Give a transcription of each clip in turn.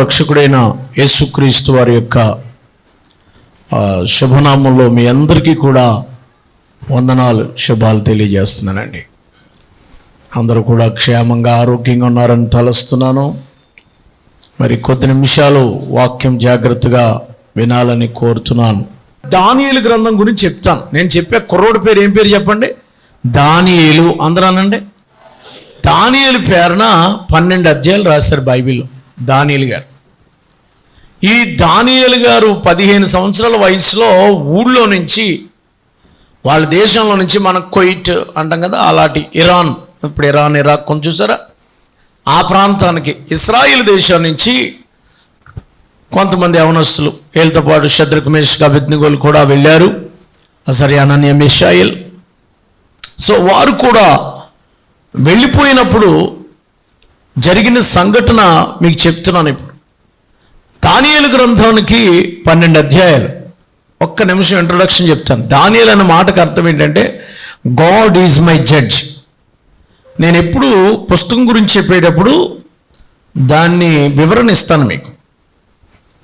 రక్షకుడైన యేసుక్రీస్తు వారి యొక్క శుభనామంలో మీ అందరికీ కూడా వందనాలు శుభాలు తెలియజేస్తున్నానండి. అందరూ కూడా క్షేమంగా ఆరోగ్యంగా ఉన్నారని తలుస్తున్నాను. మరి కొద్ది నిమిషాలు వాక్యం జాగ్రత్తగా వినాలని కోరుతున్నాను. దానియేలు గ్రంథం గురించి చెప్తాను. నేను చెప్పే కుర్రోడి పేరు ఏం పేరు చెప్పండి? దానియేలు అందరానండి దానియేలు పేరున పన్నెండు అధ్యాయులు రాశారు బైబిల్లో. దానియలు గారు. ఈ దానియలు గారు పదిహేను సంవత్సరాల వయసులో ఊళ్ళో నుంచి వాళ్ళ దేశంలో నుంచి మన కొయిట్ అంటాం కదా అలాంటి ఇరాన్ ఇప్పుడు ఇరాన్ ఇరాక్ కొంచెం చూసారా? ఆ ప్రాంతానికి ఇస్రాయిల్ దేశం నుంచి కొంతమంది యవనస్తులు వీళ్ళతో పాటు శత్రుకుమేష్ అభిజ్ఞగోలు కూడా వెళ్ళారు. సరే అనన్య మిషాయిల్. సో వారు కూడా వెళ్ళిపోయినప్పుడు జరిగిన సంఘటన మీకు చెప్తున్నాను ఇప్పుడు. దానియలు గ్రంథానికి పన్నెండు అధ్యాయాలు. ఒక్క నిమిషం ఇంట్రొడక్షన్ చెప్తాను. దానియలు అనే మాటకు అర్థం ఏంటంటే గాడ్ ఈజ్ మై జడ్జ్ నేను ఎప్పుడు పుస్తకం గురించి చెప్పేటప్పుడు దాన్ని వివరణ ఇస్తాను మీకు.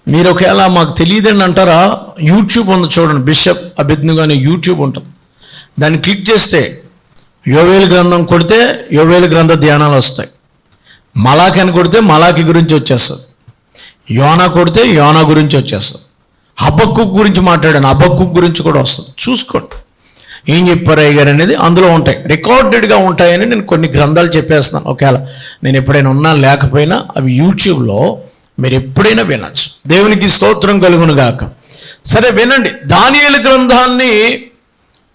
మీరు ఒకవేళ మాకు తెలియదని అంటారా యూట్యూబ్ ఉంది చూడండి బిషప్ అభిజ్ఞగానే యూట్యూబ్ ఉంటుంది. దాన్ని క్లిక్ చేస్తే యోవేలు గ్రంథం కొడితే యోవేలు గ్రంథ ధ్యానాలు వస్తాయి. మలాకి అని కొడితే మలాకి గురించి వచ్చేస్తుంది. యోనా కొడితే యోనా గురించి వచ్చేస్తుంది. హబక్కు గురించి మాట్లాడాను హబక్కు గురించి కూడా వస్తుంది. చూసుకోండి. ఏం చెప్పారు అయ్యగారు అనేది అందులో ఉంటాయి. రికార్డెడ్గా ఉంటాయని నేను కొన్ని గ్రంథాలు చెప్పేస్తున్నాను. ఒకవేళ నేను ఎప్పుడైనా ఉన్నా లేకపోయినా అవి యూట్యూబ్లో మీరు ఎప్పుడైనా వినొచ్చు. దేవునికి స్తోత్రం కలుగును గాక. సరే వినండి. దానియలు గ్రంథాన్ని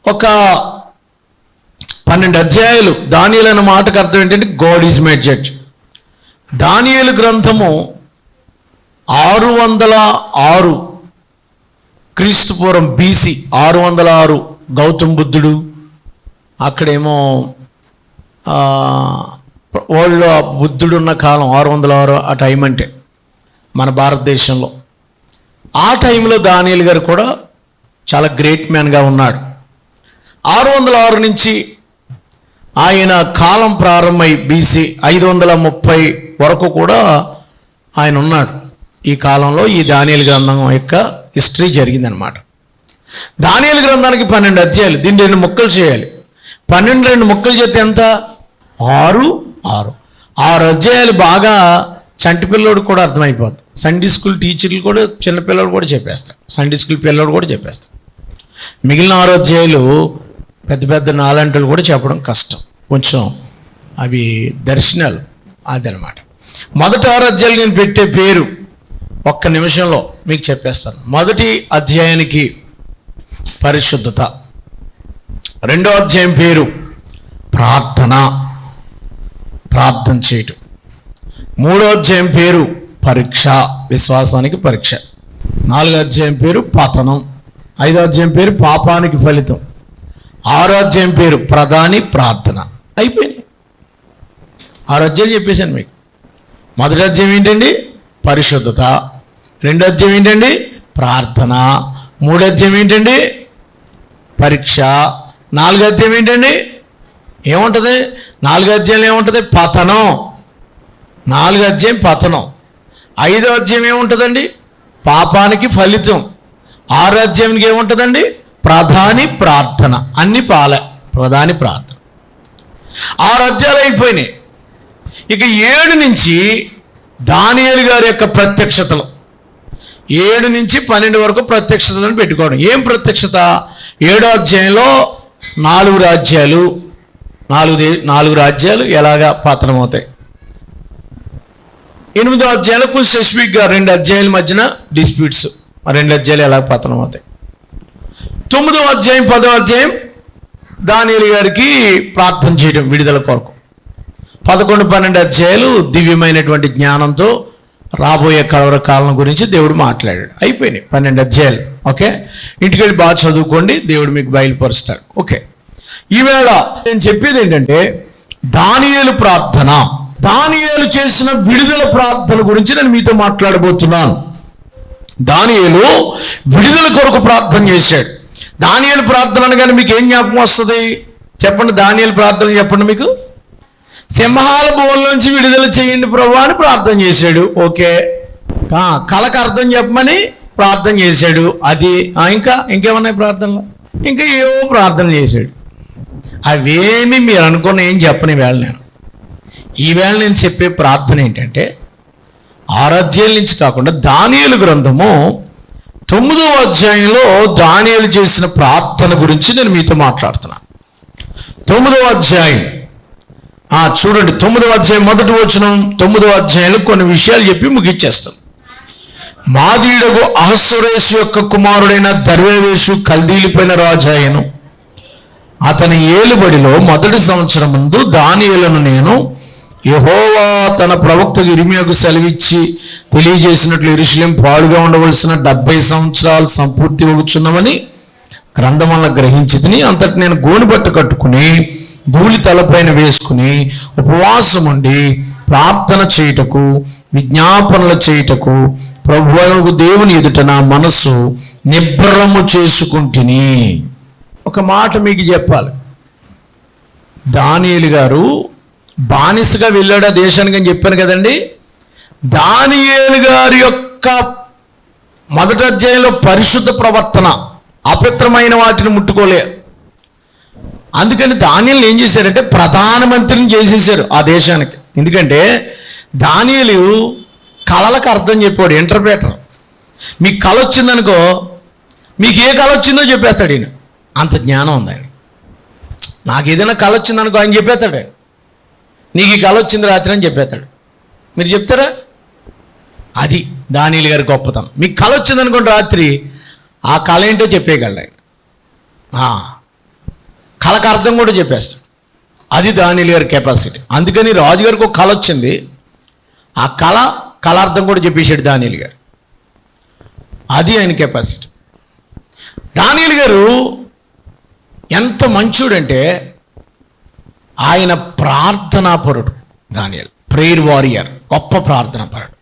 ఒక పన్నెండు అధ్యాయాలు దానియలు అన్న మాటకు అర్థం ఏంటంటే గాడ్ ఈజ్ మై జడ్జ్ దానియలు గ్రంథము ఆరు వందల ఆరు క్రీస్తుపూర్వం బీసీ ఆరు వందల ఆరు గౌతమ్ బుద్ధుడు. అక్కడేమో ఆ, వరల్డ్లో బుద్ధుడు ఉన్న కాలం ఆరు వందల ఆరు ఆ టైం అంటే మన భారతదేశంలో. ఆ టైంలో దానియలు గారు కూడా చాలా గ్రేట్ మ్యాన్గా ఉన్నాడు. ఆరు వందల ఆరు నుంచి ఆయన కాలం ప్రారంభమై బీసీ ఐదు వందల ముప్పై వరకు కూడా ఆయన ఉన్నాడు. ఈ కాలంలో ఈ దానియల్ గ్రంథం యొక్క హిస్టరీ జరిగిందనమాట దానియల్ గ్రంథానికి పన్నెండు అధ్యాయాలు దీన్ని రెండు ముక్కలు చేయాలి. పన్నెండు రెండు ముక్కలు చేస్తే ఎంత? ఆరు? ఆరు. ఆరు అధ్యాయాలు బాగా చంటి పిల్లోడు కూడా అర్థమైపోద్ది. సండే స్కూల్ టీచర్లు కూడా చిన్నపిల్లలు కూడా చెప్పేస్తారు. సండే స్కూల్ పిల్లలు కూడా చెప్పేస్తారు. మిగిలిన ఆరు అధ్యాయులు పెద్ద పెద్ద నాలంటలు కూడా చెప్పడం కష్టం. కొంచెం అవి దర్శనాలు అదనమాట. మొదటి ఆరాధ్యాలు నేను పెట్టే పేరు ఒక్క నిమిషంలో మీకు చెప్పేస్తాను. మొదటి అధ్యాయానికి పరిశుద్ధత. రెండో అధ్యాయం పేరు ప్రార్థన. ప్రార్థన చేయటం. మూడో అధ్యాయం పేరు పరీక్ష. విశ్వాసానికి పరీక్ష. నాలుగో అధ్యాయం పేరు పతనం. ఐదో అధ్యాయం పేరు పాపానికి ఫలితం. ఆరాధ్యం పేరు ప్రధాని ప్రార్థన. అయిపోయింది ఆరాధ్యాలు చెప్పేశాను మీకు. మొదటి అధ్యాయం ఏంటండి? పరిశుద్ధత. రెండో అధ్యాయం ఏంటండి? ప్రార్థన. మూడో అధ్యాయం ఏంటండి? పరీక్ష. నాలుగో అధ్యాయం ఏంటండి? ఏముంటుంది? నాలుగో అధ్యాయంలో ఏముంటుంది? పతనం. నాలుగో అధ్యాయం పతనం. ఐదో అధ్యాయం ఏముంటుందండి? పాపానికి ఫలితం. ఆరో అధ్యాయానికి ఏముంటుందండి? ప్రధాని ప్రార్థన అన్ని పాలే ప్రధాని ప్రార్థన. ఆరు అధ్యాయాలు అయిపోయినాయి. ఇక ఏడు నుంచి దానియలు గారి యొక్క ప్రత్యక్షతలు. ఏడు నుంచి పన్నెండు వరకు ప్రత్యక్షతలను పెట్టుకోవడం. ఏం ప్రత్యక్షత? ఏడో అధ్యాయంలో నాలుగు రాజ్యాలు. నాలుగు నాలుగు రాజ్యాలు ఎలాగా పతనమవుతాయి? ఎనిమిదో అధ్యాయంలో కొంచెం స్పెసిఫిక్గా రెండు అధ్యాయుల మధ్యన డిస్ప్యూట్స్. ఆ రెండు అధ్యాయులు ఎలా పతనం అవుతాయి తొమ్మిదో అధ్యాయం పదో అధ్యాయం దానియలు గారికి ప్రార్థన చేయడం విడుదల కొరకు. పదకొండు పన్నెండు అధ్యాయాలు దివ్యమైనటువంటి జ్ఞానంతో రాబోయే కలవర కాలం గురించి దేవుడు మాట్లాడాడు. అయిపోయినాయి పన్నెండు అధ్యాయాలు. ఓకే? ఇంటికి వెళ్ళి బాగా చదువుకోండి దేవుడు మీకు బయలుపరుస్తాడు. ఓకే? ఈవేళ నేను చెప్పేది ఏంటంటే దానియేలు ప్రార్థన దానియేలు చేసిన విడుదల ప్రార్థన గురించి నేను మీతో మాట్లాడబోతున్నాను. దానియేలు విడుదల కొరకు ప్రార్థన చేశాడు. దానియేలు ప్రార్థన అనగానే మీకు ఏం జ్ఞాపకం వస్తుంది? చెప్పండి దానియేలు ప్రార్థన చెప్పండి మీకు. సింహాల బోన్ నుంచి విడుదల చేయండి ప్రభు అని ప్రార్థన చేశాడు. ఓకే. కళకు అర్థం చెప్పమని ప్రార్థన చేశాడు. అది ఆ, ఇంకా ఇంకేమన్నాయి ప్రార్థనలు? ఇంకా ఏవో ప్రార్థన చేశాడు. అవేమి మీరు అనుకున్న ఏం చెప్పని వేళ నేను. ఈ వేళ నేను చెప్పే ప్రార్థన ఏంటంటే ఆరాధ్యాల నుంచి కాకుండా దానియలు గ్రంథము తొమ్మిదవ అధ్యాయంలో దానియలు చేసిన ప్రార్థన గురించి నేను మీతో మాట్లాడుతున్నాను తొమ్మిదవ అధ్యాయం. ఆ చూడండి తొమ్మిదవ అధ్యాయం మొదటి వచ్చిన తొమ్మిదవ అధ్యాయంలో కొన్ని విషయాలు చెప్పి ముగిచ్చేస్తాం మాదీడగు అహస్వరేషు యొక్క కుమారుడైన దర్వేవేషు కల్దీలిపోయిన రాజాయను అతని ఏలుబడిలో మొదటి సంవత్సరం ముందు దానియలను నేను యహోవా తన ప్రవక్త ఇరిమియాకు సెలవిచ్చి తెలియజేసినట్లు ఇరుషులేం పాడుగా ఉండవలసిన డెబ్బై సంవత్సరాలు సంపూర్తి అవుతున్నామని గ్రంథం వల్ల గ్రహించి తిని అంతటి నేను గోనుబట్ట కట్టుకుని ధూళి తలపైన వేసుకుని ఉపవాసం ఉండి ప్రార్థన చేయుటకు విజ్ఞాపనలు చేయుటకు ప్రభు దేవుని ఎదుట నా మనస్సు నిబ్బరము చేసుకుంటుని. ఒక మాట మీకు చెప్పాలి. దానియలు గారు బానిసగా వెళ్ళాడు ఆ దేశానికి అని చెప్పాను కదండి. దానియేలు గారి యొక్క మొదటి అధ్యాయంలో పరిశుద్ధ ప్రవర్తన అపవిత్రమైన వాటిని ముట్టుకోలే. అందుకని దానియలు ఏం చేశారంటే ప్రధానమంత్రిని చేసేసారు ఆ దేశానికి. ఎందుకంటే దానియలు కళలకు అర్థం చెప్పాడు ఇంటర్ప్రేటర్ మీకు కళ వచ్చిందనుకో మీకు ఏ కళ వచ్చిందో చెప్పేస్తాడు ఈయన. అంత జ్ఞానం ఉంది ఆయన. నాకు ఏదైనా కళ వచ్చిందనుకో ఆయన చెప్పేస్తాడు ఆయన. నీకు ఈ కళ వచ్చింది రాత్రి అని చెప్పేస్తాడు. మీరు చెప్తారా? అది దానిలు గారి గొప్పతనం. మీకు కళ వచ్చిందనుకోండి రాత్రి ఆ కళ ఏంటో చెప్పేయగలడు ఆయన. కళకు అర్థం కూడా చెప్పేస్తాడు. అది దానిలు గారి కెపాసిటీ అందుకని రాజుగారికి ఒక కళ వచ్చింది. ఆ కళ కళార్థం కూడా చెప్పేశాడు దానిలు గారు. అది ఆయన కెపాసిటీ దానిలు గారు ఎంత మంచోడంటే ఆయన ప్రార్థనాపరుడు దానియల్ ప్రేయర్ వారియర్ గొప్ప ప్రార్థనాపరుడు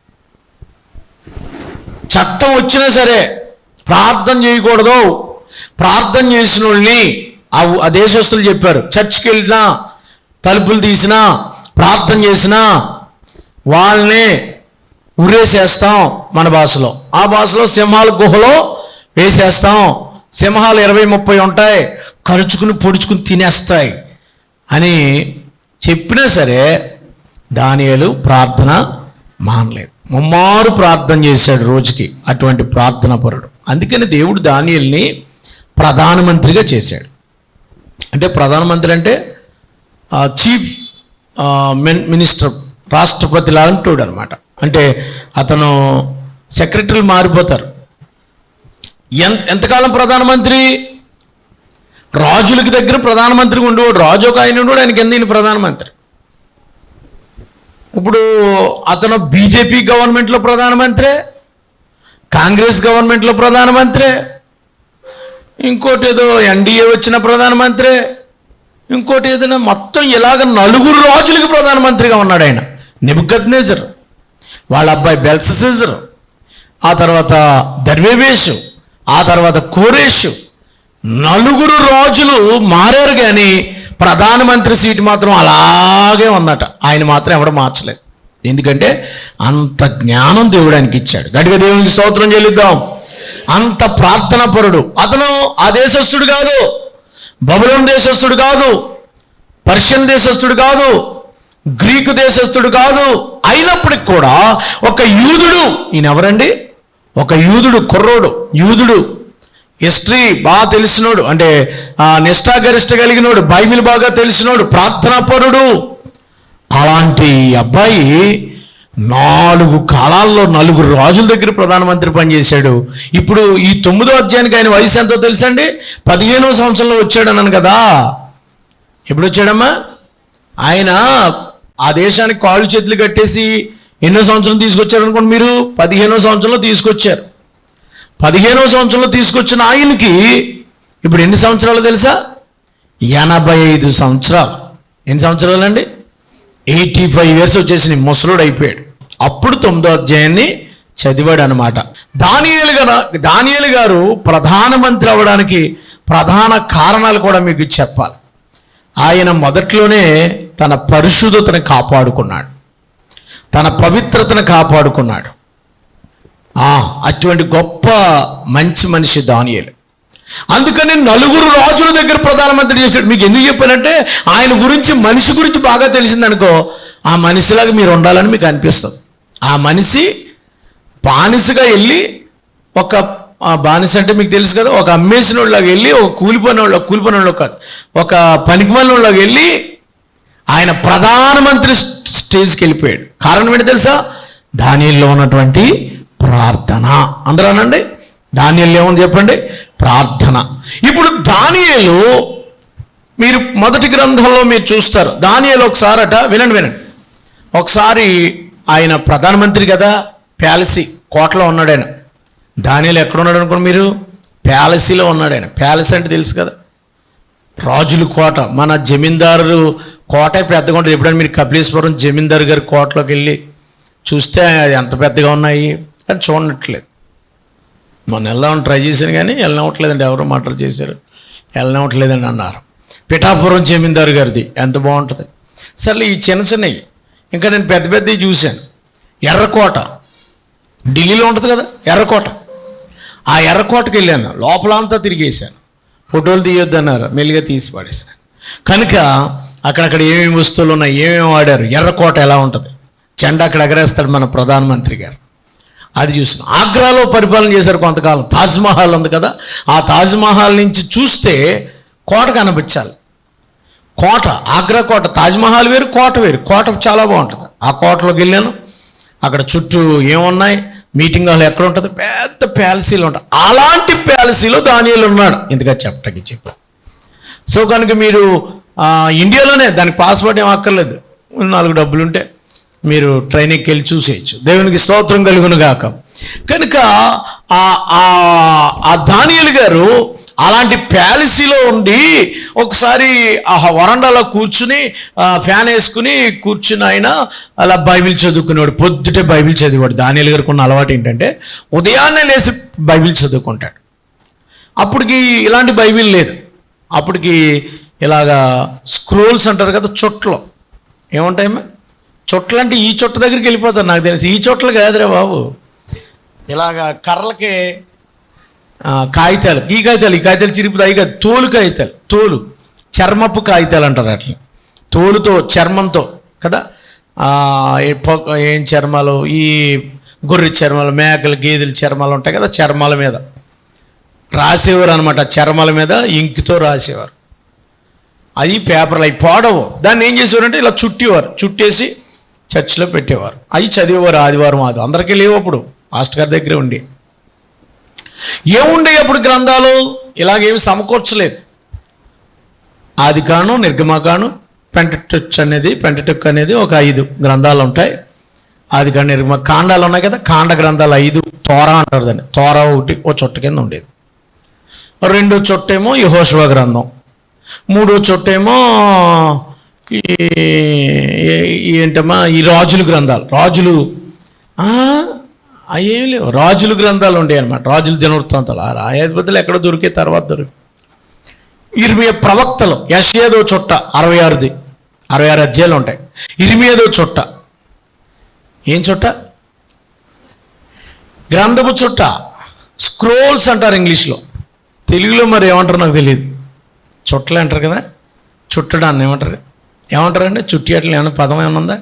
చట్టం వచ్చినా సరే ప్రార్థన చేయకూడదు. ప్రార్థన చేసిన వాళ్ళని ఆ దేశస్తులు చెప్పారు. చర్చ్కి వెళ్ళినా తలుపులు తీసినా ప్రార్థన చేసినా వాళ్ళని ఉరేసేస్తాం మన భాషలో. ఆ భాషలో సింహాల గుహలో వేసేస్తాం. సింహాలు ఇరవై ముప్పై ఉంటాయి. కరుచుకుని పొడుచుకుని తినేస్తాయి. అని చెప్పినా సరే దానియలు ప్రార్థన మానలేదు. ముమ్మారు ప్రార్థన చేశాడు రోజుకి అటువంటి ప్రార్థన పరుడు. అందుకని దేవుడు దానియల్ని ప్రధానమంత్రిగా చేశాడు. అంటే ప్రధానమంత్రి అంటే చీఫ్ మినిస్టర్ రాష్ట్రపతి లాంటోడు అనమాట అంటే అతను సెక్రటరీలు మారిపోతారు. ఎంత ఎంతకాలం ప్రధానమంత్రి? రాజులకి దగ్గర ప్రధానమంత్రిగా ఉండేవాడు. రాజు ఒక ఆయన ఉండేవాడు ఆయన కింద ఈయన ప్రధానమంత్రి? ఇప్పుడు అతను బీజేపీ గవర్నమెంట్లో ప్రధానమంత్రే కాంగ్రెస్ గవర్నమెంట్లో ప్రధానమంత్రే ఇంకోటి ఏదో ఎన్డీఏ వచ్చిన ప్రధానమంత్రే ఇంకోటి ఏదైనా మొత్తం ఇలాగ నలుగురు రాజులకి ప్రధానమంత్రిగా ఉన్నాడు ఆయన. నేజర్ వాళ్ళ అబ్బాయి బెల్ససెజర్ ఆ తర్వాత దర్వేవేషు ఆ తర్వాత కోరేషు నలుగురు రాజులు మారారు కానీ ప్రధానమంత్రి సీటు మాత్రం అలాగే ఉందట. ఆయన మాత్రం ఎవడ మార్చలేదు. ఎందుకంటే అంత జ్ఞానం దేవుడు ఆయనకి ఇచ్చాడు. గట్టిగా దేవునికి స్తోత్రం చెల్లిద్దాం. అంత ప్రార్థన పరుడు. అతను ఆ దేశస్థుడు కాదు. బబులోన్ దేశస్థుడు కాదు. పర్షియన్ దేశస్థుడు కాదు. గ్రీకు దేశస్థుడు కాదు. అయినప్పటికి కూడా ఒక యూదుడు. ఈయన ఎవరండి ఒక యూదుడు కుర్రోడు. యూదుడు. హిస్టరీ బాగా తెలిసినోడు అంటే నిష్ఠాగరిష్ట కలిగినోడు బైబిల్ బాగా తెలిసినోడు ప్రార్థనాపరుడు అలాంటి అబ్బాయి నాలుగు కాలాల్లో నలుగురు రాజుల దగ్గర ప్రధానమంత్రి పనిచేశాడు. ఇప్పుడు ఈ తొమ్మిదో అధ్యాయానికి ఆయన వయసు ఎంతో తెలుసండి పదిహేనో సంవత్సరంలో వచ్చాడు అన్నాను కదా. ఎప్పుడు వచ్చాడమ్మా? ఆయన ఆ దేశానికి కాళ్ళు చేతులు కట్టేసి ఎన్నో సంవత్సరం తీసుకొచ్చారు అనుకోండి మీరు? పదిహేనో సంవత్సరంలో తీసుకొచ్చారు. పదిహేనో సంవత్సరంలో తీసుకొచ్చిన ఆయనకి ఇప్పుడు ఎన్ని సంవత్సరాలు తెలుసా? ఎనభై ఐదు సంవత్సరాలు. ఎన్ని సంవత్సరాలు అండి ఎయిటీ ఫైవ్ ఇయర్స్ వచ్చేసి ముసలుడు అయిపోయాడు. అప్పుడు తొమ్మిదో అధ్యాయాన్ని చదివాడు అనమాట దానియలు గారు దానియలు గారు ప్రధానమంత్రి అవ్వడానికి ప్రధాన కారణాలు కూడా మీకు చెప్పాలి. ఆయన మొదట్లోనే తన పరిశుద్ధతను కాపాడుకున్నాడు. తన పవిత్రతను కాపాడుకున్నాడు. అటువంటి గొప్ప మంచి మనిషి దానియలు. అందుకని నలుగురు రాజుల దగ్గర ప్రధానమంత్రి చేశాడు. మీకు ఎందుకు చెప్పానంటే ఆయన గురించి మనిషి గురించి బాగా తెలిసిందనుకో ఆ మనిషిలాగా మీరు ఉండాలని మీకు అనిపిస్తుంది. ఆ మనిషి బానిసగా వెళ్ళి ఒక ఆ బానిస అంటే మీకు తెలుసు కదా ఒక అమ్మేసిన వాళ్ళకి వెళ్ళి ఒక కూలిపోయిన వాళ్ళు కూలిపోయిన వాళ్ళు కాదు ఒక పనికిమాలిన వాళ్ళకి వెళ్ళి ఆయన ప్రధానమంత్రి స్టేజ్కి వెళ్ళిపోయాడు. కారణం ఏంటి తెలుసా? దానిలో ఉన్నటువంటి ప్రార్థన. అందరానండి? దానియలు ఏమని చెప్పండి. ప్రార్థన. ఇప్పుడు దానియలు మీరు మొదటి గ్రంథంలో మీరు చూస్తారు. దానియలు ఒకసారట వినండి వినండి. ఒకసారి ఆయన ప్రధానమంత్రి కదా ప్యాలసీ కోటలో ఉన్నాడు ఆయన దానియలు ఎక్కడ ఉన్నాడు అనుకోండి మీరు? ప్యాలసీలో ఉన్నాడు ఆయన ప్యాలెస్ అంటే తెలుసు కదా. రాజుల కోట. మన జమీందారు కోట పెద్దగా ఉంటుంది ఎప్పుడైనా మీరు కపిలేశ్వరం జమీందారు గారి కోటలోకి వెళ్ళి చూస్తే అది ఎంత పెద్దగా ఉన్నాయి? అని చూడట్లేదు. మొన్న వెళ్దామని ట్రై చేశాను కానీ వెళ్ళనివ్వట్లేదండి ఎవరో మాటలు చేశారు. వెళ్ళనివ్వట్లేదని అన్నారు. పిఠాపురం జమీందారు గారిది ఎంత బాగుంటుంది. సర్లే ఈ చిన్న చిన్నవి ఇంకా నేను పెద్ద పెద్దవి చూశాను. ఎర్రకోట ఢిల్లీలో ఉంటుంది కదా ఎర్రకోట. ఆ ఎర్రకోటకి వెళ్ళాను లోపలంతా తిరిగేశాను. ఫోటోలు తీయొద్దన్నారు మెల్లిగా తీసి పడేసాను కనుక అక్కడక్కడ ఏమేమి వస్తువులు ఉన్నాయి ఏమేమి వాడారు ఎర్రకోట ఎలా ఉంటుంది? జెండా అక్కడ ఎగరేస్తాడు మన ప్రధానమంత్రి గారు. అది చూసిన ఆగ్రాలో పరిపాలన చేశారు కొంతకాలం. తాజ్మహల్ ఉంది కదా. ఆ తాజ్మహల్ నుంచి చూస్తే కోట కనిపించాలి. కోట ఆగ్రా కోట తాజ్మహల్ వేరు కోట వేరు. కోట చాలా బాగుంటుంది. ఆ కోటలోకి వెళ్ళాను. అక్కడ చుట్టూ ఏమున్నాయి? మీటింగ్ హాల్ ఎక్కడ ఉంటుంది? పెద్ద ప్యాలసీలు ఉంటాయి. అలాంటి ప్యాలసీలో దానిలో ఉన్నాడు. ఇందుగా చెప్పటకి చెప్పు. సో కనుక మీరు ఇండియాలోనే దానికి పాస్వర్డ్ ఏం అక్కర్లేదు. నాలుగు డబ్బులు ఉంటే మీరు ట్రైనింగ్కి వెళ్ళి చూసేయచ్చు. దేవునికి స్తోత్రం కలుగును గాక. కనుక ఆ ఆ- దానియలు గారు అలాంటి ప్యాలసీలో ఉండి ఒకసారి ఆ వరండాలో కూర్చుని ఫ్యాన్ వేసుకుని కూర్చుని ఆయన అలా బైబిల్ చదువుకునేవాడు పొద్దుటే బైబిల్ చదివాడు దానియలు గారికి ఉన్న అలవాటు ఏంటంటే ఉదయాన్నే లేచి బైబిల్ చదువుకుంటాడు. అప్పటికి ఇలాంటి బైబిల్ లేదు. అప్పటికి ఇలాగా స్క్రోల్స్ అంటారు కదా చుట్టలు ఏముంటాయమ్మా? చుట్టలంటే ఈ చుట్ట దగ్గరికి వెళ్ళిపోతాను నాకు తెలిసి. ఈ చుట్టలు కాదురా బాబు. ఇలాగా కర్రలకి కాగితాలు. ఈ కాగితాలు ఈ కాగితాలు చిరిగిపోతే అవి కాదు తోలు కాగితాలు. తోలు. చర్మపు కాగితాలు అంటారు అట్లా తోలుతో చర్మంతో కదా? ఏం చర్మాలు? ఈ గొర్రె చర్మాలు మేకలు గేదెల చర్మాలు ఉంటాయి కదా చర్మాల మీద. రాసేవారు అనమాట చర్మాల మీద ఇంకుతో రాసేవారు. అది పేపర్లు అవి పోడవు. దాన్ని ఏం చేసేవారంటే ఇలా చుట్టేవారు. చుట్టేసి చర్చిలో పెట్టేవారు. అవి చదివేవారు ఆదివారం ఆది అందరికీ లేవు అప్పుడు. మాస్టర్ గారి దగ్గరే ఉండి. ఏముండే అప్పుడు గ్రంథాలు? ఇలాగేమి సమకూర్చలేదు. ఆది కాను నిర్గమకాను పెంటటచ్ అనేది పెంటటక్ అనేది ఒక ఐదు గ్రంథాలు ఉంటాయి. ఆది కాను నిర్గమ కాండాలు ఉన్నాయి కదా కాండ గ్రంథాలు ఐదు. తోర అంటారు దాన్ని. తోర ఒకటి ఓ చుట్ట కింద ఉండేది. రెండో చుట్టేమో యహోశివ గ్రంథం. మూడో చుట్టేమో ఏంటమ్మా ఈ రాజుల గ్రంథాలు. రాజులు అవేం లేవు. రాజులు గ్రంథాలు ఉండేవి అనమాట రాజుల దినవృత్తాంతాలు ఆ రాయాధిపతులు ఎక్కడ దొరికే తర్వాత దొరికి ఇరవై ప్రవక్తలు యశేదో చుట్ట అరవై ఆరుది. అరవై ఆరు అధ్యాయులు ఉంటాయి. ఇరిమియేదో చుట్ట. ఏం చుట్ట? గ్రంథపు చుట్ట. స్క్రోల్స్ అంటారు ఇంగ్లీష్లో. తెలుగులో మరి ఏమంటారు నాకు తెలియదు. చుట్టలు అంటారు కదా? చుట్టడాన్ని ఏమంటారు? ఏమంటారండి? చుట్టి అట్లా ఏమైనా పదం ఏమైనా ఉందా?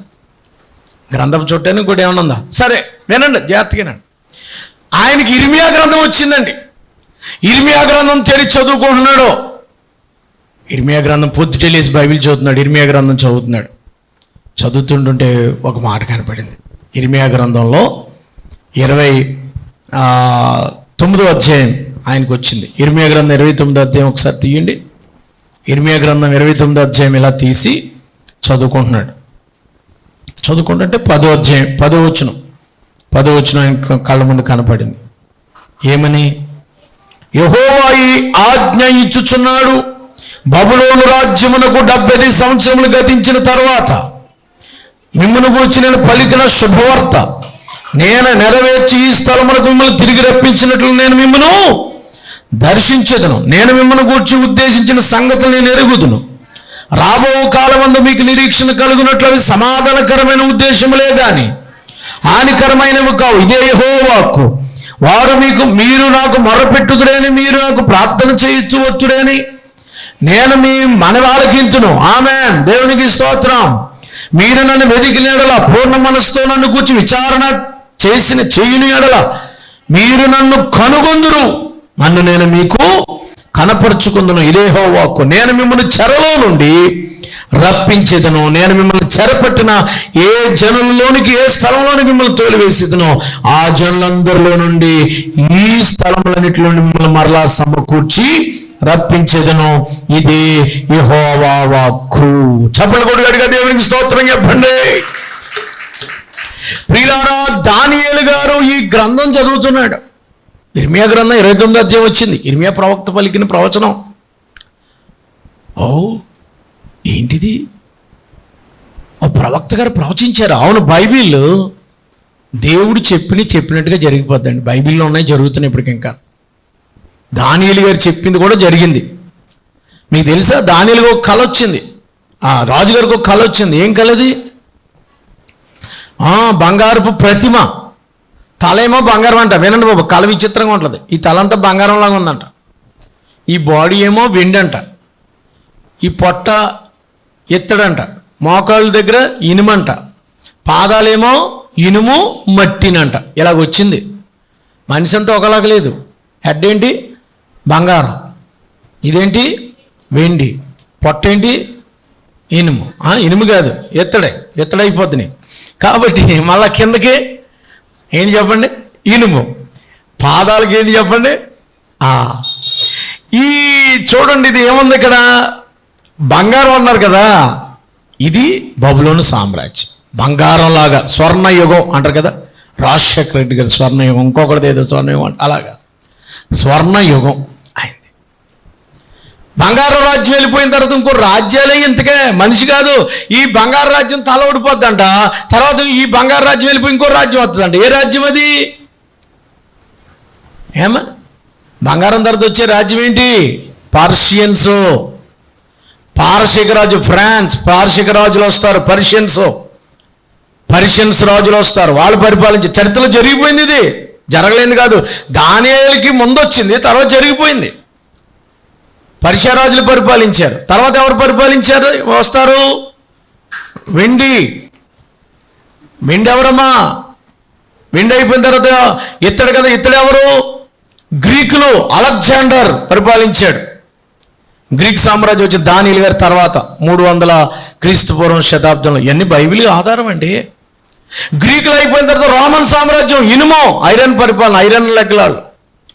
గ్రంథం చుట్టానికి కూడా ఏమైనా ఉందా? సరే వినండి జాగ్రత్తగానండి ఆయనకి ఇర్మియా గ్రంథం వచ్చిందండి. ఇర్మియా గ్రంథం తెరిచి చదువుకుంటున్నాడు. ఇర్మియా గ్రంథం పొద్దుటేలేసి బైబిల్ చదువుతున్నాడు ఇర్మియా గ్రంథం చదువుతున్నాడు. చదువుతుంటుంటే ఒక మాట కనపడింది. ఇర్మియా గ్రంథంలో ఇరవై తొమ్మిదో అధ్యాయం ఆయనకు వచ్చింది ఇర్మియా గ్రంథం ఇరవై తొమ్మిదో అధ్యాయం ఒకసారి తీయండి. ఇర్మియా గ్రంథం ఇరవై తొమ్మిదో అధ్యాయం ఇలా తీసి చదువుకుంటున్నాడు. చదువుకుంటుంటే పదో అధ్యాయం పదో వచనం. పదో వచనం కళ్ళ ముందు కనపడింది. ఏమని? యహోవాయి ఆజ్ఞ ఇచ్చుచున్నాడు. బబులోను రాజ్యమునకు డెబ్బై సంవత్సరములు గతించిన తర్వాత మిమ్మల్ని గురించి నేను పలికిన శుభవార్త. నేను నెరవేర్చి ఈ స్థలమునకు మిమ్మల్ని తిరిగి రప్పించినట్లు నేను మిమ్మను దర్శించదును. నేను మిమ్మల్ని గూర్చి ఉద్దేశించిన సంగతులు నేను ఎరుగుదును. రాబో కాలమందు మీకు నిరీక్షణ కలుగునట్లు అవి సమాధానకరమైన ఉద్దేశములే గాని హానికరమైనవి కావు. ఇదే యెహోవాకు. వారు మీకు మీరు నాకు మొరపెట్టుదురని మీరు నాకు ప్రార్థన చేయొచ్చు వచ్చుడని నేను మీ మనవి ఆలకించును ఆమె దేవునికి స్తోత్రం. మీరు నన్ను వెదికిన పూర్ణ మనస్సుతో నన్ను కూర్చి విచారణ చేసిన చేయుని ఎడల మీరు నన్ను కనుగొందురు. నన్ను నేను మీకు కనపరుచుకుందును. ఇదే వాక్కు నేను మిమ్మల్ని చెరలో నుండి రప్పించేదను. నేను మిమ్మల్ని చెరపట్టిన ఏ జనుల్లోనికి ఏ స్థలంలోనికి మిమ్మల్ని తోలివేసేదను. ఆ జనులందరిలో నుండి ఈ స్థలములన్నిటి మిమ్మల్ని మరలా సమకూర్చి రప్పించేదను. ఇది యెహోవా వాక్కు. చప్పలు కొడుగడిగా దేవునికి స్తోత్రం చెప్పండి. ప్రియులారా దానియేలు గారు ఈ గ్రంథం చదువుతున్నాడు. ఇర్మియా గ్రంథం ఇరవై తొమ్మిదో అధ్యాయం వచ్చింది. ఇర్మియా ప్రవక్త పలికిన ప్రవచనం. ఓ ఏంటిది? ఓ ప్రవక్త గారు ప్రవచించారు. అవును బైబిల్ దేవుడు చెప్పిన చెప్పినట్టుగా జరిగిపోద్దండి. బైబిల్లో ఉన్నాయి జరుగుతున్నాయి ఇప్పటికి ఇంకా. దానియలు గారు చెప్పింది కూడా జరిగింది. మీకు తెలుసా? దానియలకు ఒక కళ వచ్చింది. ఆ రాజుగారికి ఒక కళ వచ్చింది. ఏం కలది బంగారపు ప్రతిమ. తల ఏమో బంగారం అంట. వినండి బాబు కళ విచిత్రంగా ఉంటుంది. ఈ తల అంతా బంగారంలాగా ఉందంట. ఈ బాడీ ఏమో వెండి అంట ఈ పొట్ట ఎత్తడంట. మోకాళ్ళ దగ్గర ఇనుమంట. పాదాలేమో ఇనుము మట్టినంట. ఇలాగ వచ్చింది. మనిషి అంతా ఒకలాగా లేదు. హెడ్ ఏంటి? బంగారం. ఇదేంటి? వెండి. పొట్ట ఏంటి? ఇనుము. ఆ, ఇనుము కాదు. ఎత్తడే. ఎత్తడైపోద్ది కాబట్టి మళ్ళా కిందకి ఏంటి చెప్పండి? ఇనుము. పాదాలకి ఏంటి చెప్పండి? ఆ. ఈ చూడండి ఇది ఏముంది ఇక్కడ? బంగారం అన్నారు కదా. ఇది బబులోను సామ్రాజ్యం. బంగారం లాగా స్వర్ణయుగం అంటారు కదా. రాజశేఖర రెడ్డి గారు స్వర్ణయుగం ఇంకొకటిది ఏదో స్వర్ణయుగం అంట అలాగా. స్వర్ణయుగం. బంగారు రాజ్యం వెళ్ళిపోయిన తర్వాత ఇంకో రాజ్యాలే ఇంతకే మనిషి కాదు. ఈ బంగారు రాజ్యం తల ఊడిపోద్దంట. తర్వాత ఈ బంగారు రాజ్యం వెళ్ళిపోయి ఇంకో రాజ్యం వస్తుందంట. ఏ రాజ్యం అది? ఏమా? బంగారం తర్వాత వచ్చే రాజ్యం ఏంటి? పర్షియన్స్. పార్షిక రాజు ఫ్రాన్స్ పార్షిక రాజులు వస్తారు పర్షియన్స్. పర్షియన్స్ రాజులు వస్తారు. వాళ్ళు పరిపాలించే చరిత్రలో జరిగిపోయింది ఇది. జరగలేదు కాదు. దానియాలకి ముందు వచ్చింది తర్వాత జరిగిపోయింది. పర్షియా రాజులు పరిపాలించారు. తర్వాత ఎవరు పరిపాలించారు? వస్తారు. వెండి. వెండి ఎవరమ్మా వెండి అయిపోయిన తర్వాత ఇత్తడు కదా ఇత్తడు ఎవరు? గ్రీకులు. అలెగ్జాండర్ పరిపాలించాడు. గ్రీక్ సామ్రాజ్యం వచ్చి దానిలు గారి తర్వాత మూడు వందల క్రీస్తుపూర్వం శతాబ్దంలో. ఇవన్నీ బైబిల్ ఆధారం అండి. గ్రీకులు అయిపోయిన తర్వాత రోమన్ సామ్రాజ్యం ఇనుమో ఐరన్ పరిపాలన ఐరన్ లెక్కలాళ్ళు.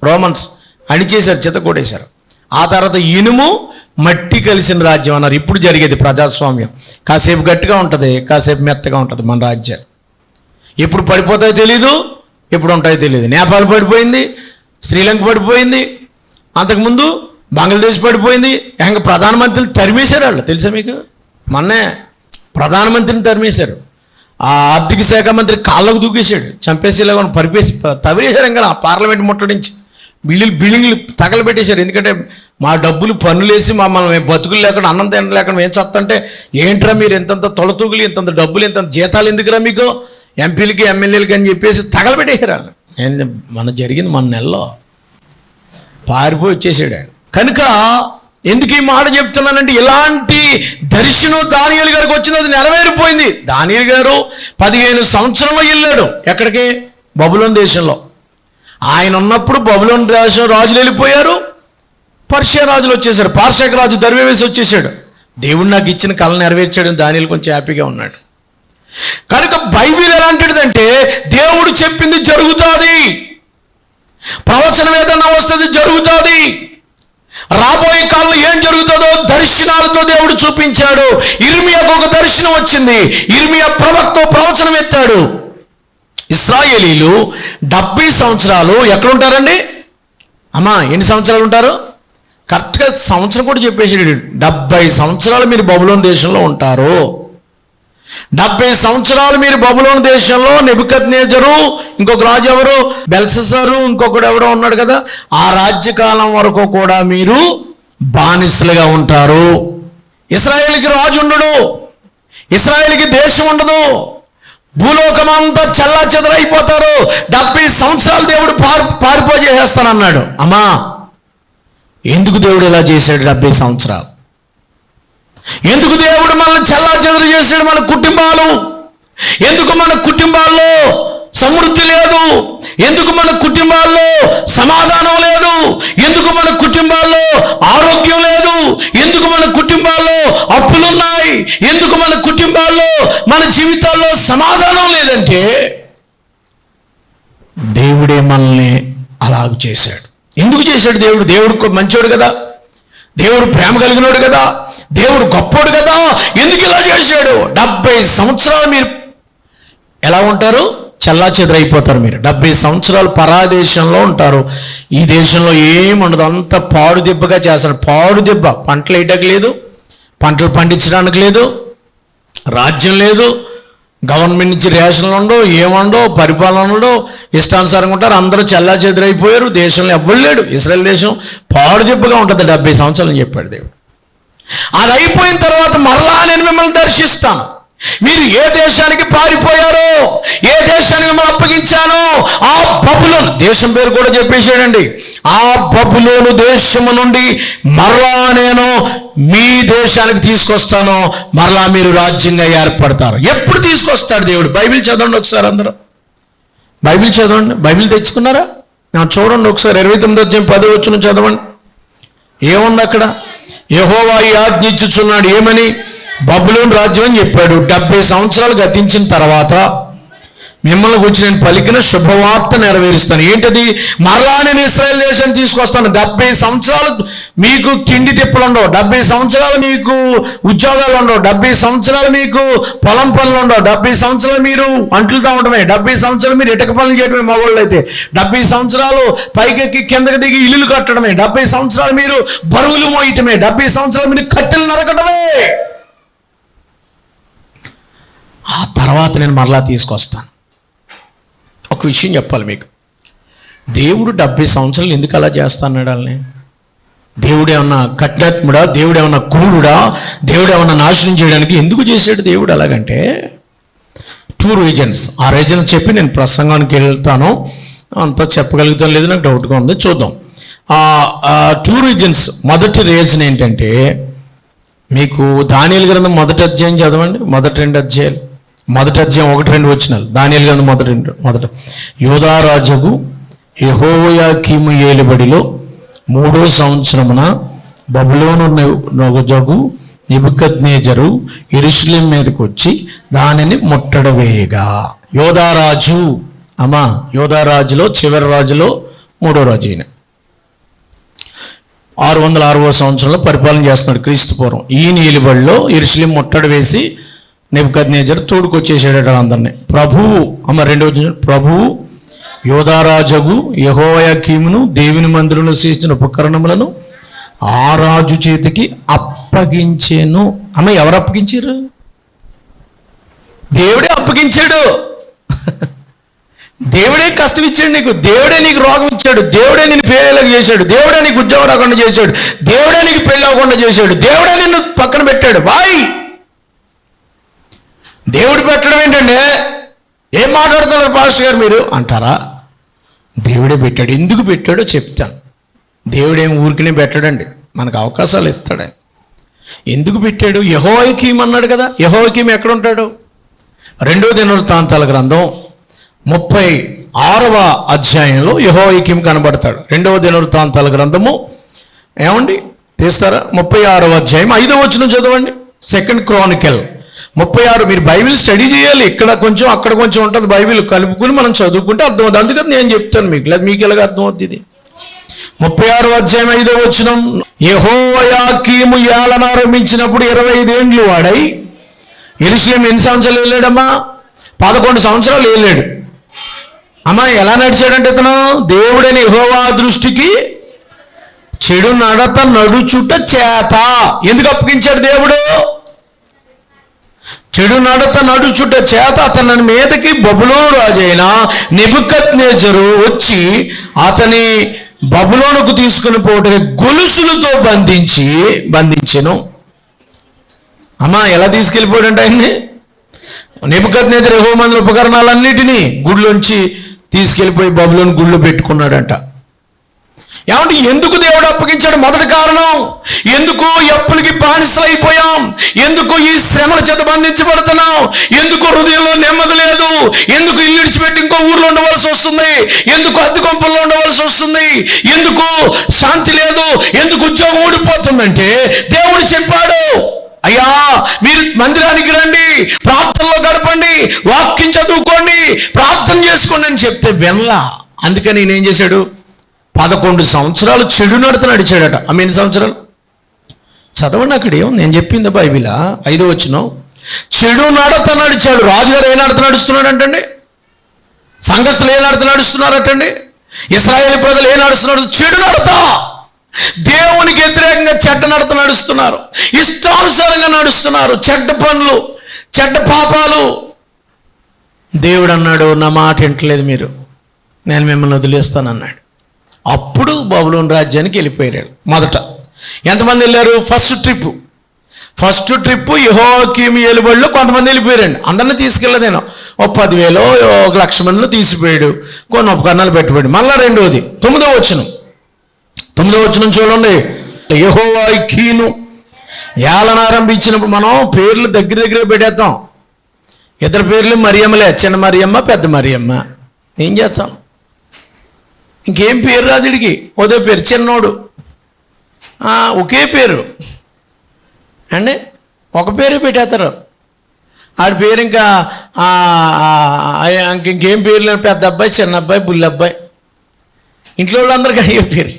రోమన్స్ అణిచేశారు చేశారు కొట్టేశారు. ఆ తర్వాత ఇనుము మట్టి కలిసిన రాజ్యం అన్నారు. ఇప్పుడు జరిగేది ప్రజాస్వామ్యం. కాసేపు గట్టిగా ఉంటుంది కాసేపు మెత్తగా ఉంటుంది మన రాజ్యాలు. ఎప్పుడు పడిపోతాయో తెలీదు ఎప్పుడు ఉంటాయో తెలియదు నేపాల్ పడిపోయింది శ్రీలంక పడిపోయింది అంతకుముందు బంగ్లాదేశ్ పడిపోయింది ఇంకా ప్రధానమంత్రిని తరిమేశారు వాళ్ళు. తెలుసా మీకు? మొన్నే ప్రధానమంత్రిని తరిమేశారు. ఆ ఆర్థిక శాఖ మంత్రి కాళ్ళకు దూకేశాడు. చంపేసేలాగా పరిపేసి తవిరేశారు ఇంకా ఆ పార్లమెంట్ ముట్టడించి. బిల్లులు బిల్డింగ్లు తగలబెట్టేశారు. ఎందుకంటే మా డబ్బులు పన్నులేసి మమ్మల్ని మేము బతుకులు లేకుండా అన్నం తిన లేకుండా ఏం చత్తంటే ఏంట్రా మీరు ఇంతంత తొలతూగులు ఇంతంత డబ్బులు ఇంతంత జీతాలు ఎందుకురా మీకు? ఎంపీలకి ఎమ్మెల్యేలకి అని చెప్పేసి తగలబెట్టేశారు వాళ్ళు నేను మన జరిగింది మన నెలలో. పారిపోయి వచ్చేసాడు ఆయన. కనుక ఎందుకు ఈ మాట చెప్తున్నానంటే ఇలాంటి దర్శనం దానియలు గారికి వచ్చింది అది నెరవేరిపోయింది. దానియలు గారు పదిహేను సంవత్సరంలో వెళ్ళాడు. ఎక్కడికి? బబులోన్ దేశంలో. ఆయన ఉన్నప్పుడు బబులోన్ రాజు రాజులు వెళ్ళిపోయారు. పర్షియా రాజులు వచ్చేసారు పార్షిక రాజు దర్వేసి వచ్చేసాడు దేవుడు నాకు ఇచ్చిన కళ నెరవేర్చాడు దానిలో కొంచెం హ్యాపీగా ఉన్నాడు. కనుక బైబిల్ ఎలాంటిదంటే దేవుడు చెప్పింది జరుగుతుంది. ప్రవచనం ఏదన్నా వస్తుంది జరుగుతుంది. రాబోయే కాలంలో ఏం జరుగుతుందో దర్శనాలతో దేవుడు చూపించాడు. ఇర్మియాకు ఒక దర్శనం వచ్చింది. ఇర్మియా ప్రవక్త ప్రవచనం ఎత్తాడు. ఇస్రాయేలీలు డెబ్బై సంవత్సరాలు ఎక్కడ ఉంటారండి అమ్మా ఎన్ని సంవత్సరాలు ఉంటారు? కరెక్ట్గా సంవత్సరం కూడా చెప్పేసాడు డెబ్బై సంవత్సరాలు మీరు బబులోని దేశంలో ఉంటారు. డెబ్బై సంవత్సరాలు మీరు బబులోని దేశంలో నిబుకత్ నేజరు ఇంకొక రాజు ఎవరు? బెల్ససారు ఇంకొకడు ఎవరో ఉన్నాడు కదా? ఆ రాజ్యకాలం వరకు కూడా మీరు బానిసలుగా ఉంటారు. ఇస్రాయేల్కి రాజు ఉండడు. ఇస్రాయేల్కి దేశం ఉండదు. భూలోకమంతా చల్లా చెదరైపోతారు. డెబ్బై సంవత్సరాలు దేవుడు పారి పారిపోజేసేస్తానన్నాడు అమ్మా ఎందుకు దేవుడు ఇలా చేశాడు డెబ్బై సంవత్సరాలు? ఎందుకు దేవుడు మనల్ని చల్లా చెదరు చేశాడు మన కుటుంబాలు? ఎందుకు మన కుటుంబాల్లో సమృద్ధి లేదు? ఎందుకు మన కుటుంబాల్లో సమాధానం లేదు? ఎందుకు మన కుటుంబాల్లో ఆరోగ్యం లేదు? ఎందుకు మన కుటుంబాల్లో అప్పులున్నాయి. ఎందుకు మన కుటుంబాల్లో మన జీవితాల్లో సమాధానం లేదంటే దేవుడే మనల్ని అలాగ చేశాడు. ఎందుకు చేశాడు దేవుడు? దేవుడు మంచోడు కదా. దేవుడు ప్రేమ కలిగినోడు కదా. దేవుడు గొప్పోడు కదా. ఎందుకు ఇలా చేశాడు? డెబ్బై సంవత్సరాలు మీరు ఎలా ఉంటారు? చల్లా చెదరైపోతారు మీరు. డెబ్బై సంవత్సరాలు పరాదేశంలో ఉంటారు. ఈ దేశంలో ఏముండదు. అంత పాడుదిబ్బగా చేస్తారు. పాడుదిబ్బ. పంటలు వేయటం లేదు. పంటలు పండించడానికి లేదు రాజ్యం లేదు గవర్నమెంట్ నుంచి రేషన్లు ఉండవు ఏముండవు పరిపాలన ఉండవు ఇష్టానుసారంగా ఉంటారు అందరూ చల్లా చెదిరైపోయారు దేశంలో ఎవ్వరు లేడు. ఇస్రాయల్ దేశం పాడుదెబ్బగా ఉంటుంది డెబ్బై సంవత్సరాలు అని చెప్పాడు దేవుడు. అది అయిపోయిన తర్వాత మరలా నేను మిమ్మల్ని దర్శిస్తాను. మీరు ఏ దేశానికి పారిపోయారో ఏ దేశానికి మిమ్మల్ని అప్పగించానో ఆ బబులోను దేశం పేరు కూడా చెప్పేసాడండి ఆ బబులోను దేశము నుండి మరలా నేను మీ దేశానికి తీసుకొస్తాను మరలా మీరు రాజ్యంగా ఏర్పడతారు. ఎప్పుడు తీసుకొస్తాడు దేవుడు? బైబిల్ చదవండి ఒకసారి అందరూ. బైబిల్ చదవండి. బైబిల్ తెచ్చుకున్నారా? నా చూడండి ఒకసారి. ఇరవై తొమ్మిది వచ్చిన పది వచ్చిన చదవండి. ఏముంది అక్కడ? యహోవా ఈ ఏమని? బబులోని రాజ్యం అని చెప్పాడు. డెబ్బై సంవత్సరాలు గతించిన తర్వాత మిమ్మల్ని గురించి నేను పలికిన శుభవార్త నెరవేరుస్తాను. ఏంటది? మరలా నేను ఇస్రాయల్ దేశం తీసుకొస్తాను. డెబ్బై సంవత్సరాలు మీకు తిండి తిప్పలు ఉండవు. డెబ్బై సంవత్సరాలు మీకు ఉద్యోగాలు ఉండవు. డెబ్బై సంవత్సరాలు మీకు పొలం పనులు ఉండవు. డెబ్బై సంవత్సరాలు మీరు అంట్లు తాగడమే డెబ్బై సంవత్సరాలు మీరు ఇటక పనులు చేయడమే మగవాళ్ళు అయితే. డెబ్బై సంవత్సరాలు పైకెక్కి కిందకి దిగి ఇల్లులు కట్టడమే. డెబ్బై సంవత్సరాలు మీరు బరువులు మోయటమే. డెబ్బై సంవత్సరాలు మీరు కట్టెలు నరకడమే ఆ తర్వాత నేను మరలా తీసుకొస్తాను. విషయం చెప్పాలి మీకు. దేవుడు డెబ్బై సంవత్సరాలు ఎందుకు అలా చేస్తాన్నాడు వాళ్ళని? దేవుడు ఏమన్నా కఠినాత్ముడా? దేవుడు ఏమన్నా క్రూరుడా? దేవుడు ఏమన్నా నాశనం చేయడానికి ఎందుకు చేశాడు దేవుడు అలాగంటే? టూ రీజన్స్ ఆ రీజన్ చెప్పి నేను ప్రసంగానికి వెళ్తాను. అంతా చెప్పగలుగుతాను లేదు నాకు డౌట్గా ఉంది. చూద్దాం. ఆ టూ రీజన్స్ మొదటి రీజన్ ఏంటంటే మీకు దానియలు గ్రంథం మొదటి అధ్యాయం చదవండి. మొదటి రెండు అధ్యాయాలు. మొదటి అధ్యాయం ఒకటి రెండు వచ్చినాలు దానియలు గ్రంథం మొదటి రెండు మొదట. యోధారాజుకు యహోయాకీము ఏలుబడిలో మూడో సంవత్సరమున బబులోను నొగజగు నిబుకద్నేజరు ఇరుషులేం మీదకి వచ్చి దానిని ముట్టడవేయగా యోధారాజు అమ్మా యోధారాజులో చివరి రాజులో మూడో రాజు ఈయన. ఆరు వందల ఆరవ సంవత్సరంలో పరిపాలన చేస్తున్నాడు క్రీస్తు పూర్వం. ఈ నీలిబడిలో ఇరుషులేం ముట్టడి వేసి నెబుకద్నేజర్ తోడుకొచ్చేసాడట అందరినీ. ప్రభువు అమ్మ రెండవ ప్రభువు యోధారాజగు యహోయకీమును దేవుని మందిరంలో చేసిన ఉపకరణములను ఆ రాజు చేతికి అప్పగించేను. అమ్మ ఎవరు అప్పగించారు? దేవుడే అప్పగించాడు. దేవుడే కష్టం ఇచ్చాడు నీకు. దేవుడే నీకు రోగం ఇచ్చాడు. దేవుడే నేను ఫెయిల్ చేశాడు. దేవుడే నీకు ఉద్యోగం రాకుండా చేశాడు. దేవుడే నీకు పెళ్ళి అవ్వకుండా చేశాడు. దేవుడే నిన్ను పక్కన పెట్టాడు. బాయ్ ఏంటంటే ఏం మాట్లాడుతున్నారు పాస్టర్ గారు మీరు? అంటారా? దేవుడే పెట్టాడు. ఎందుకు పెట్టాడో చెప్తాను. దేవుడేం ఊరికినే పెట్టాడండి. మనకు అవకాశాలు ఇస్తాడండి. ఎందుకు పెట్టాడు? యహోయకీం అన్నాడు కదా? యహోయకీం ఎక్కడ ఉంటాడు రెండో దినవృత్తాంతాల గ్రంథం ముప్పై ఆరవ అధ్యాయంలో యహోయకీం కనబడతాడు. రెండవ దినవృత్తాంతాల గ్రంథము ఏమండి? తీస్తారా? ముప్పై ఆరవ అధ్యాయం ఐదవ వచ్చిన చదవండి. సెకండ్ క్రానికల్ ముప్పై ఆరు మీరు బైబిల్ స్టడీ చేయాలి. ఇక్కడ కొంచెం అక్కడ కొంచెం ఉంటుంది బైబిల్ కలుపుకుని మనం చదువుకుంటే అర్థమవుతుంది. అందుకని నేను చెప్తాను మీకు. లేదు మీకు ఎలాగ అర్థమవుతుంది ఇది? ముప్పై ఆరు అధ్యాయం ఐదో వచ్చిన యహోయాకీము ఏలన ఆరంభించినప్పుడు ఇరవై ఐదేండ్లు వాడై ఎరుసలేం ఎన్ని సంవత్సరాలు వెళ్ళాడమ్మా? పదకొండు సంవత్సరాలు వెళ్ళాడు. అమ్మా ఎలా నడిచాడంటే ఇతను? దేవుడని యహోవా దృష్టికి చెడు నడత నడుచుట చేత. ఎందుకు అప్పగించాడు దేవుడు? చెడు నడత నడుచుట చేత అతని మీదకి బబులోను రాజైన నిబుకత్ నిబుకత్నేజరు వచ్చి అతని బబులోనుకు తీసుకుని పోవటని గొలుసులతో బంధించి బంధించెను. అమ్మా ఎలా తీసుకెళ్ళిపోయాడంట ఆయన్ని? నిపుకత్ నేత మందుల ఉపకరణాలన్నిటినీ గుడిలోంచి తీసుకెళ్ళిపోయి బబులోని గుడిలో పెట్టుకున్నాడంట. ఏమంటే ఎందుకు దేవుడు అప్పగించాడు మొదటి కారణం? ఎందుకు ఈ అప్పులకి బానిసలైపోయాం? ఎందుకు ఈ శ్రమల చేత బంధించబడుతున్నాం ఎందుకు హృదయంలో నెమ్మది లేదు? ఎందుకు ఇల్లు విడిచిపెట్టి ఇంకో ఊర్లో ఉండవలసి వస్తుంది? ఎందుకు అద్దె కొంపల్లో ఉండవలసి వస్తుంది? ఎందుకు శాంతి లేదు? ఎందుకు ఉద్యోగం ఊడిపోతుందంటే దేవుడు చెప్పాడు అయ్యా మీరు మందిరానికి రండి ప్రార్థనలో గడపండి వాక్యం చదువుకోండి ప్రార్థన చేసుకోండి అని చెప్తే వినలా అందుకని నేనేం చేశాడు? పదకొండు సంవత్సరాలు చెడు నడత నడిచాడట. ఆమె ఎన్ని సంవత్సరాలు? చదవండి అక్కడ ఏముంది నేను చెప్పింది బైబిలా? ఐదో వచ్చిన చెడు నడత నడిచాడు. రాజుగారు ఏ నడత నడుస్తున్నాడు అంటండి సంఘస్థులు ఏ నడత నడుస్తున్నారటండి? ఇస్రాయేల్ ప్రజలు ఏ నడుస్తున్నాడు చెడు నడత. దేవునికి వ్యతిరేకంగా చెడ్డ నడత నడుస్తున్నారు. ఇష్టానుసారంగా నడుస్తున్నారు. చెడ్డ పనులు చెడ్డ పాపాలు. దేవుడు అన్నాడు నా మాట వింటలేదు మీరు. నేను మిమ్మల్ని వదిలేస్తాను అన్నాడు అప్పుడు బాబులోని రాజ్యానికి వెళ్ళిపోయారు మొదట. ఎంతమంది వెళ్ళారు? First trip. ఫస్ట్ ట్రిప్ యహోకీమి ఏలుబడిలో కొంతమంది వెళ్ళిపోయారండి. అందరిని తీసుకెళ్ళదు నేను. ఓ పదివేలు ఒక లక్ష మందిలో తీసిపోయాడు. కొన్ని ఉపకరణాలు పెట్టుబడి. మళ్ళా రెండోది తొమ్మిదో వచ్చిన తొమ్మిదో వచ్చిన చూడండి. యహోవా కీను. ఏలన ఆరంభించినప్పుడు మనం పేర్లు దగ్గర దగ్గర పెట్టేస్తాం ఇద్దరు పేర్లు మరియమ్మలే చిన్న మరియమ్మ పెద్ద మరియమ్మ. ఏం చేస్తాం? ఇంకేం పేరు రాదుడికి ఉదయ పేరు చిన్నోడు. ఒకే పేరు. అండి ఒక పేరే పెట్టేస్తారు. ఆడి పేరు ఇంకా ఇంక ఇంకేం పేరు లేని పెద్ద అబ్బాయి చిన్న అబ్బాయి బుల్లి అబ్బాయి. ఇంట్లో వాళ్ళందరికీ అయ్యే పేరు.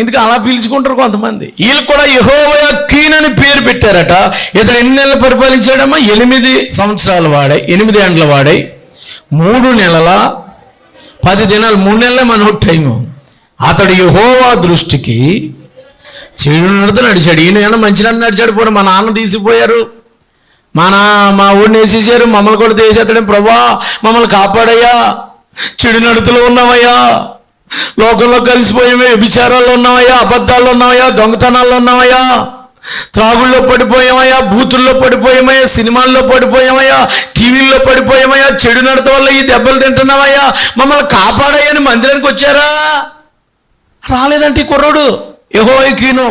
ఎందుకు అలా పిలుచుకుంటారు కొంతమంది? వీళ్ళు కూడా యహోవా కీన్ అని పేరు పెట్టారట. ఇతను ఎన్ని నెలలు పరిపాలించాడమ్మా? ఎనిమిది సంవత్సరాలు వాడాయి ఎనిమిది ఏండ్ల వాడాయి మూడు నెలల పది దినాలు మూడు నెలలే మన టైము. అతడు యహోవా దృష్టికి చెడు నడత నడిచాడు. ఈయన ఏమన్నా మంచి నడిచాడు కూడా మా నాన్న తీసిపోయారు. మా నా మా ఊడిని వేసేసారు. మమ్మల్ని కూడా తీసేస్తాడు? ప్రభా మమ్మల్ని కాపాడయ్యా. చెడు నడతలో ఉన్నామయ్యా. లోకంలో కలిసిపోయామే. విచారాల్లో ఉన్నామయ్యా. అబద్ధాల్లో ఉన్నామయ్యా. దొంగతనాల్లో ఉన్నామయ్యా. త్రాగుల్లో పడిపోయామయ్యా. బూతుల్లో పడిపోయామయ్యా. సినిమాల్లో పడిపోయామయ్యా. టీవీల్లో పడిపోయామయ్యా చెడు నడత వల్ల ఈ దెబ్బలు తింటున్నామయ్యా మమ్మల్ని కాపాడయ్యని మందిరానికి వచ్చారా? రాలేదంటే ఈ కుర్రోడు. యహోయికీను